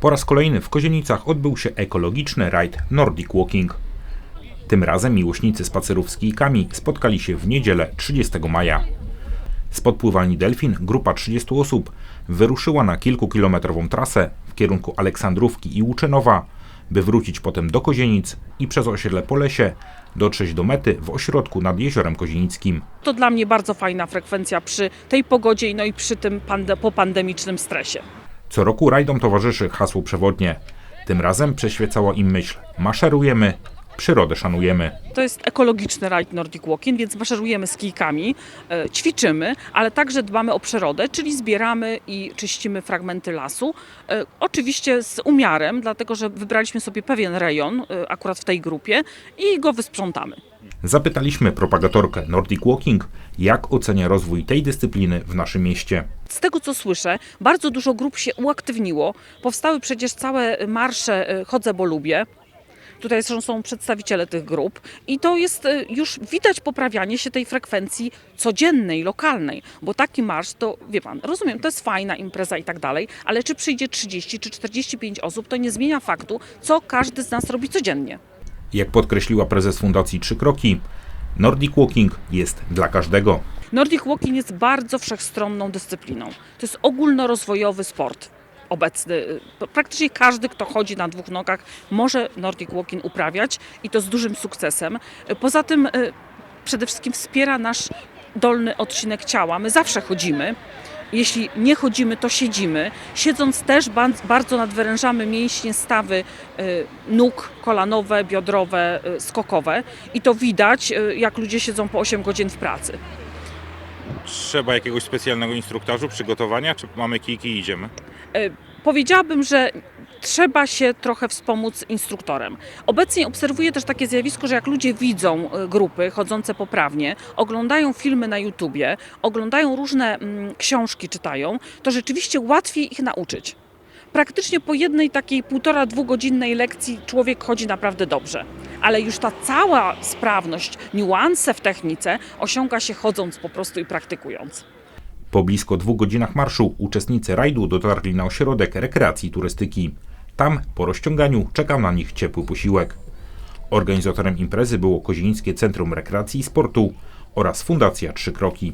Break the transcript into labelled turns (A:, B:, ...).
A: Po raz kolejny w Kozienicach odbył się ekologiczny rajd Nordic Walking. Tym razem miłośnicy spacerów z kijkami spotkali się w niedzielę 30 maja. Z podpływalni Delfin grupa 30 osób wyruszyła na kilkukilometrową trasę w kierunku Aleksandrówki i Łuczynowa, by wrócić potem do Kozienic i przez osiedle Polesie dotrzeć do mety w ośrodku nad Jeziorem Kozienickim.
B: To dla mnie bardzo fajna frekwencja przy tej pogodzie no i przy tym pande- popandemicznym stresie.
A: Co roku rajdom towarzyszy hasło przewodnie. Tym razem przeświecała im myśl maszerujemy, przyrodę szanujemy.
B: To jest ekologiczny rajd Nordic Walking, więc maszerujemy z kijkami, e, ćwiczymy, ale także dbamy o przyrodę, czyli zbieramy i czyścimy fragmenty lasu. E, oczywiście z umiarem, dlatego że wybraliśmy sobie pewien rejon, e, akurat w tej grupie, i go wysprzątamy.
A: Zapytaliśmy propagatorkę Nordic Walking, jak ocenia rozwój tej dyscypliny w naszym mieście.
B: Z tego co słyszę, bardzo dużo grup się uaktywniło. Powstały przecież całe marsze e, Chodzę, bo lubię. Tutaj są przedstawiciele tych grup i to jest e, już widać poprawianie się tej frekwencji codziennej, lokalnej, bo taki marsz to, wie pan, rozumiem, to jest fajna impreza i tak dalej, ale czy przyjdzie 30 czy 45 osób, to nie zmienia faktu, co każdy z nas robi codziennie.
A: Jak podkreśliła prezes Fundacji Trzy Kroki, Nordic Walking jest dla każdego.
B: Nordic Walking jest bardzo wszechstronną dyscypliną. To jest ogólnorozwojowy sport obecny. Y, Praktycznie każdy, kto chodzi na dwóch nogach, może Nordic Walking uprawiać i to z dużym sukcesem. Y, Poza tym y, przede wszystkim wspiera nasz dolny odcinek ciała. My zawsze chodzimy. Jeśli nie chodzimy, to siedzimy. Siedząc też ba- bardzo nadwyrężamy mięśnie, stawy y, nóg kolanowe, biodrowe, y, skokowe. I to widać, y, jak ludzie siedzą po 8 godzin w pracy.
C: Trzeba jakiegoś specjalnego instruktażu, przygotowania, czy mamy kijki i idziemy?
B: Powiedziałabym, że trzeba się trochę wspomóc instruktorem. Obecnie obserwuję też takie zjawisko, że jak ludzie widzą e, grupy chodzące poprawnie, oglądają filmy na YouTubie, oglądają różne mm, książki, czytają, to rzeczywiście łatwiej ich nauczyć. Praktycznie po jednej takiej półtora, dwugodzinnej lekcji człowiek chodzi naprawdę dobrze. Ale już ta cała sprawność, niuanse w technice osiąga się chodząc po prostu i praktykując.
A: Po blisko dwóch godzinach marszu uczestnicy rajdu dotarli na ośrodek rekreacji turystyki. Tam po rozciąganiu czekał na nich ciepły posiłek. Organizatorem imprezy było Kozienickie Centrum Rekreacji i Sportu oraz Fundacja Trzy Kroki.